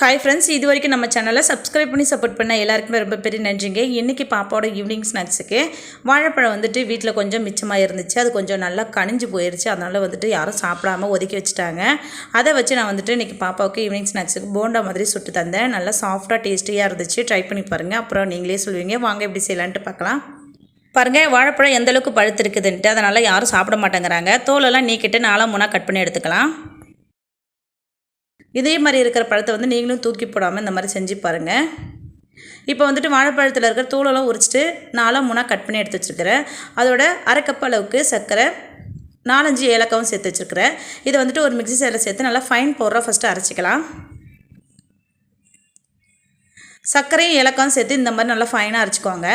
Hi friends இது வரைக்கும் நம்ம சேனலை சப்ஸ்கிரைப் பண்ணி சப்போர்ட் பண்ண எல்லாருக்குமே ரொம்ப பெரிய நன்றிங்க. இன்றைக்கி பாப்பாவோட ஈவினிங் ஸ்நாக்ஸுக்கு வாழைப்பழம் வந்துட்டு வீட்டில் கொஞ்சம் மிச்சமாக இருந்துச்சு. அது கொஞ்சம் நல்லா கனிஞ்சு போயிருச்சு. அதனால் வந்துட்டு யாரும் சாப்பிடாம ஒதுக்கி வச்சுட்டாங்க. அதை வச்சு நான் வந்துட்டு இன்றைக்கி பாப்பாவுக்கு ஈவினிங் ஸ்நாக்ஸுக்கு போண்டா மாதிரி சுட்டு தந்தேன். நல்லா சாஃப்டாக டேஸ்டியாக இருந்துச்சு. ட்ரை பண்ணி பாருங்கள் அப்புறம் நீங்களே சொல்லுவீங்க. வாங்க எப்படி செய்யலான்ட்டு பார்க்கலாம். பாருங்கள் வாழைப்பழம் எந்தளவுக்கு பழுத்து இருக்குதுன்ட்டு அதனால் யாரும் சாப்பிட மாட்டேங்கிறாங்க. தோலெல்லாம் நீக்கிட்டு நாளாக மூணாக கட் பண்ணி எடுத்துக்கலாம். இதே மாதிரி இருக்கிற பழத்தை வந்து நீங்களும் தூக்கி போடாமல் இந்த மாதிரி செஞ்சு பாருங்கள் இப்போ வந்துட்டு வாழைப்பழத்தில் இருக்கிற தூளெல்லாம் உரிச்சிட்டு நாலாக மூணாக கட் பண்ணி எடுத்து வச்சுருக்கிறேன். அதோட அரை கப் அளவுக்கு சர்க்கரை நாலஞ்சு ஏலக்காவும் சேர்த்து வச்சுருக்கிறேன். இதை வந்துட்டு ஒரு மிக்சி சேரில் சேர்த்து நல்லா ஃபைன் பவுடராக ஃபஸ்ட்டு அரைச்சிக்கலாம். சர்க்கரையும் ஏலக்காயும் சேர்த்து இந்த மாதிரி நல்லா ஃபைனாக அரைச்சிக்கோங்க.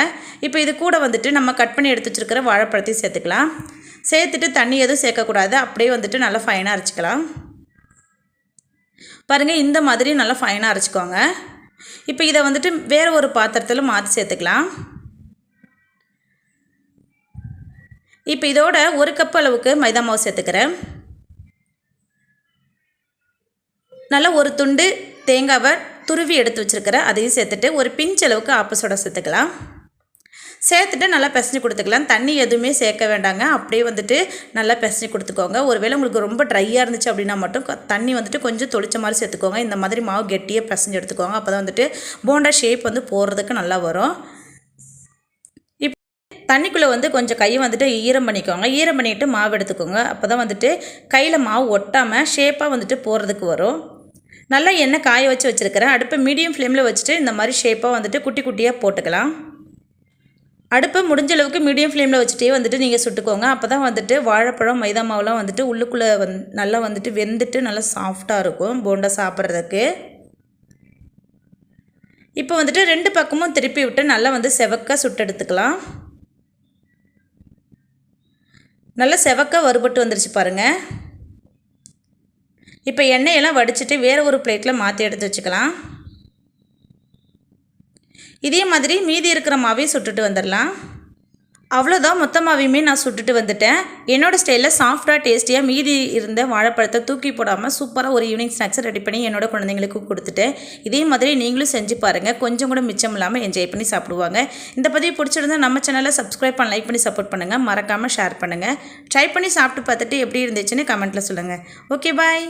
இப்போ இது கூட வந்துட்டு நம்ம கட் பண்ணி எடுத்து வச்சுருக்கிற வாழைப்பழத்தையும் சேர்த்துக்கலாம். சேர்த்துட்டு தண்ணி எதுவும் சேர்க்கக்கூடாது. அப்படியே வந்துட்டு நல்லா ஃபைனாக அரைச்சிக்கலாம். பாருங்கள் இந்த மாதிரி நல்லா ஃபைனாக அரைச்சிக்கோங்க. இப்போ இதை வந்துட்டு வேறு ஒரு பாத்திரத்தில் மாற்றி சேர்த்துக்கலாம். இப்போ இதோட ஒரு கப் அளவுக்கு மைதா மாவு சேர்த்துக்கிறேன். நல்லா ஒரு துண்டு தேங்காவை துருவி எடுத்து வச்சுருக்கிறேன் அதையும் சேர்த்துட்டு ஒரு பிஞ்ச் அளவுக்கு ஆப்பசோட சேர்த்துக்கலாம். சேர்த்துட்டு நல்லா பிசைஞ்சு கொடுத்துக்கலாம். தண்ணி எதுவுமே சேர்க்க வேண்டாங்க. அப்படியே வந்துட்டு நல்லா பிசைஞ்சு கொடுத்துக்கோங்க. ஒருவேளை உங்களுக்கு ரொம்ப ட்ரையாக இருந்துச்சு அப்படின்னா மட்டும் தண்ணி வந்துட்டு கொஞ்சம் தொளிச்ச மாதிரி சேர்த்துக்கோங்க. இந்த மாதிரி மாவு கெட்டியாக பிசைஞ்சு எடுத்துக்கோங்க. அப்போ தான் வந்துட்டு போண்டா ஷேப் வந்து போடுறதுக்கு நல்லா வரும். இப்போ தண்ணிக்குள்ளே வந்து கொஞ்சம் கையை வந்துட்டு ஈரம் பண்ணிக்கோங்க. ஈரம் பண்ணிவிட்டு மாவு எடுத்துக்கோங்க. அப்போ தான் வந்துட்டு கையில் மாவு ஒட்டாமல் ஷேப்பாக வந்துட்டு போடுறதுக்கு வரும். நல்லா எண்ணெய் காய வச்சு வச்சுருக்கிறேன். அடுப்பை மீடியம் ஃப்ளேமில் வச்சுட்டு இந்த மாதிரி ஷேப்பாக வந்துட்டு குட்டி குட்டியாக போட்டுக்கலாம். அடுப்பை முடிஞ்ச அளவுக்கு மீடியம் ஃப்ளேமில் வச்சுட்டே வந்துட்டு நீங்கள் சுட்டுக்கோங்க. அப்போ தான் வந்துட்டு வாழைப்பழம் மைதா மாவுலாம் வந்துட்டு உள்ளுக்குள்ளே வந் நல்லா வந்துட்டு வெந்துட்டு நல்லா சாஃப்டாக இருக்கும் போண்டா சாப்பிட்றதுக்கு. இப்போ வந்துட்டு ரெண்டு பக்கமும் திருப்பி விட்டு நல்லா வந்து செவக்க சுட்டெடுத்துக்கலாம். நல்லா செவக்க வறுபட்டு வந்துருச்சு பாருங்கள் இப்போ எண்ணெயெல்லாம் வடிச்சிட்டு வேறு ஒரு பிளேட்டில் மாற்றி எடுத்து வச்சுக்கலாம். இதே மாதிரி மீதி இருக்கிற மாவையும் சுட்டுட்டு வந்துடலாம். அவ்வளோதான் மொத்த மாவையுமே நான் சுட்டுட்டு வந்துட்டேன். என்னோடய ஸ்டைலில் சாஃப்டாக டேஸ்டியாக மீதி இருந்த வாழைப்பழத்தை தூக்கி போடாமல் சூப்பராக ஒரு ஈவினிங் ஸ்நாக்ஸை ரெடி பண்ணி என்னோட குழந்தைங்களுக்கு கொடுத்துட்டேன் இதே மாதிரி நீங்களும் செஞ்சு பாருங்கள் கொஞ்சம் கூட மிச்சம் இல்லாமல் என்ஜாய் பண்ணி சாப்பிடுவாங்க. இந்த பதிவு பிடிச்சிருந்தா நம்ம சேனலை சப்ஸ்கிரைப் பண்ண லைக் பண்ணி சப்போர்ட் பண்ணுங்கள் மறக்காமல் ஷேர் பண்ணுங்கள் ட்ரை பண்ணி சாப்பிட்டு பார்த்துட்டு எப்படி இருந்துச்சுன்னு கமெண்ட்டில் சொல்லுங்கள் ஓகே பாய்